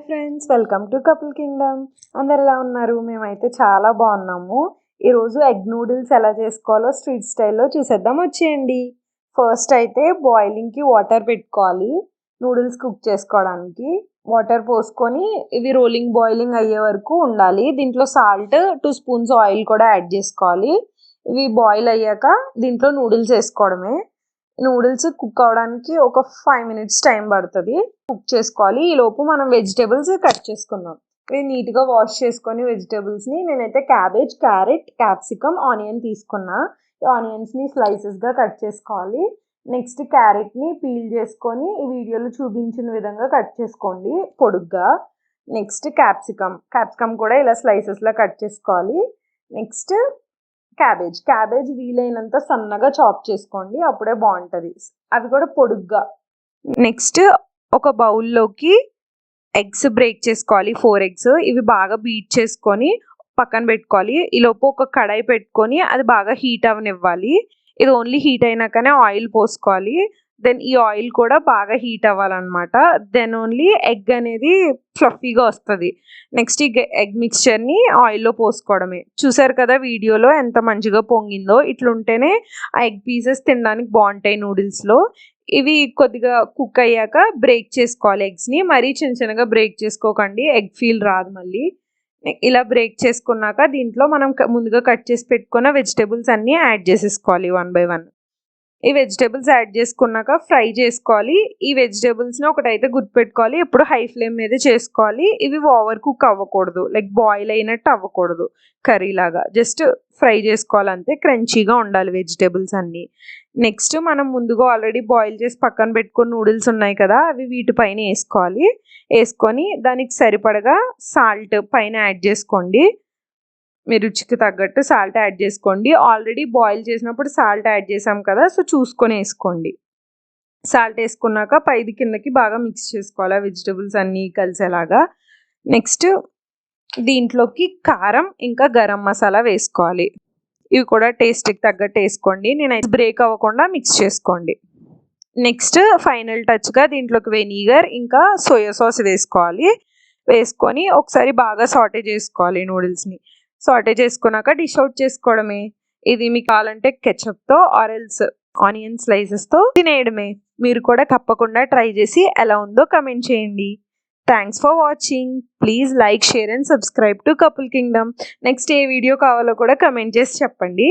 Hi friends welcome to couple kingdom. అందరు ఎలా ఉన్నారు? మేమైతే చాలా బాగున్నాము. ఈరోజు ఎగ్ నూడిల్స్ ఎలా చేసుకోవాలో స్ట్రీట్ స్టైల్లో చూసేద్దాం. వచ్చేయండి. ఫస్ట్ అయితే బాయిలింగ్కి వాటర్ పెట్టుకోవాలి. నూడిల్స్ కుక్ చేసుకోవడానికి. వాటర్ పోసుకొని ఇవి రోలింగ్ బాయిలింగ్ అయ్యే వరకు ఉండాలి. దీంట్లో సాల్ట్ టూ స్పూన్స్ ఆయిల్ కూడా యాడ్ చేసుకోవాలి. ఇవి బాయిల్ అయ్యాక దీంట్లో నూడిల్స్ వేసుకోవడమే. నూడిల్స్ కుక్ అవడానికి ఒక ఫైవ్ మినిట్స్ టైం పడుతుంది. కుక్ చేసుకోవాలి. ఈ లోపు మనం వెజిటేబుల్స్ కట్ చేసుకుందాం. ఇవి నీట్గా వాష్ చేసుకొని వెజిటేబుల్స్ని నేనైతే క్యాబేజ్ క్యారెట్ క్యాప్సికమ్ ఆనియన్ తీసుకున్నా. ఈ ఆనియన్స్ని స్లైసెస్గా కట్ చేసుకోవాలి. నెక్స్ట్ క్యారెట్ని పీల్ చేసుకొని ఈ వీడియోలో చూపించిన విధంగా కట్ చేసుకోండి పొడుగ్గా. Next capsicum. క్యాప్సికమ్ కూడా ఇలా స్లైసెస్లో కట్ చేసుకోవాలి. Next cabbage. క్యాబేజ్ వీలైనంత సన్నగా చాప్ చేసుకోండి అప్పుడే బాగుంటుంది. అవి కూడా పొడుగ్గా. నెక్స్ట్ ఒక బౌల్లోకి ఎగ్స్ బ్రేక్ చేసుకోవాలి ఫోర్ ఎగ్స్. ఇవి బాగా బీట్ చేసుకొని పక్కన పెట్టుకోవాలి. ఈలోపు ఒక కడాయి పెట్టుకొని అది బాగా హీట్ అవనివ్వాలి ఇది ఓన్లీ హీట్ అయినాకనే ఆయిల్ పోసుకోవాలి. దెన్ ఈ ఆయిల్ కూడా బాగా హీట్ అవ్వాలన్నమాట. దెన్ ఓన్లీ ఎగ్ అనేది ఫ్లఫీగా వస్తుంది. నెక్స్ట్ ఈ ఎగ్ మిక్స్చర్ని ఆయిల్లో పోసుకోవడమే. చూసారు కదా వీడియోలో ఎంత మంచిగా పొంగిందో? ఇట్లుంటేనే ఆ ఎగ్ పీసెస్ తినడానికి బాగుంటాయి నూడిల్స్లో ఇవి కొద్దిగా కుక్ అయ్యాక బ్రేక్ చేసుకోవాలి ఎగ్స్ని మరీ చిన్న చిన్నగా బ్రేక్ చేసుకోకండి. ఎగ్ ఫీల్ రాదు మళ్ళీ. ఇలా బ్రేక్ చేసుకున్నాక దీంట్లో మనం ముందుగా కట్ చేసి పెట్టుకున్న వెజిటేబుల్స్ అన్నీ యాడ్ చేసేసుకోవాలి వన్ బై వన్ ఈ వెజిటేబుల్స్ యాడ్ చేసుకున్నాక ఫ్రై చేసుకోవాలి. ఈ వెజిటేబుల్స్ని ఒకటైతే గుర్తుపెట్టుకోవాలి. ఎప్పుడు హై ఫ్లేమ్ మీద చేసుకోవాలి. ఇవి ఓవర్ కుక్ అవ్వకూడదు. లైక్ బాయిల్ అయినట్టు అవ్వకూడదు. కర్రీ లాగా. జస్ట్ ఫ్రై చేసుకోవాలి అంతే క్రంచీగా ఉండాలి వెజిటేబుల్స్ అన్నీ. నెక్స్ట్ మనం ముందుగా ఆల్రెడీ బాయిల్ చేసి పక్కన పెట్టుకుని నూడిల్స్ ఉన్నాయి కదా అవి వీటిపైన వేసుకోవాలి. వేసుకొని దానికి సరిపడగా సాల్ట్ పైన యాడ్ చేసుకోండి. మీ రుచికి తగ్గట్టు సాల్ట్ యాడ్ చేసుకోండి. ఆల్రెడీ బాయిల్ చేసినప్పుడు సాల్ట్ యాడ్ చేసాం కదా సో చూసుకొని వేసుకోండి. సాల్ట్ వేసుకున్నాక పైది కిందకి బాగా మిక్స్ చేసుకోవాలి వెజిటబుల్స్ అన్నీ కలిసేలాగా. నెక్స్ట్ దీంట్లోకి కారం ఇంకా గరం మసాలా వేసుకోవాలి. ఇవి కూడా టేస్ట్కి తగ్గట్టు వేసుకోండి. నేనైతే బ్రేక్ అవ్వకుండా మిక్స్ చేసుకోండి. నెక్స్ట్ ఫైనల్ టచ్గా దీంట్లోకి వెనిగర్ ఇంకా సోయా సాస్ వేసుకోవాలి. వేసుకొని ఒకసారి బాగా సాటే చేసుకోవాలి నూడిల్స్ని. సాటే చేసుకున్నాక డిష్ అవుట్ చేసుకోవడమే. ఇది మీకు కావాలంటే కెచప్తో ఆరెల్స్ ఆనియన్ స్లైసెస్తో తినేయడమే. మీరు కూడా తప్పకుండా ట్రై చేసి ఎలా ఉందో కమెంట్ చేయండి. Thanks for watching please like share and subscribe to couple kingdom next A video కావాలో కూడా కమెంట్ చేసి చెప్పండి.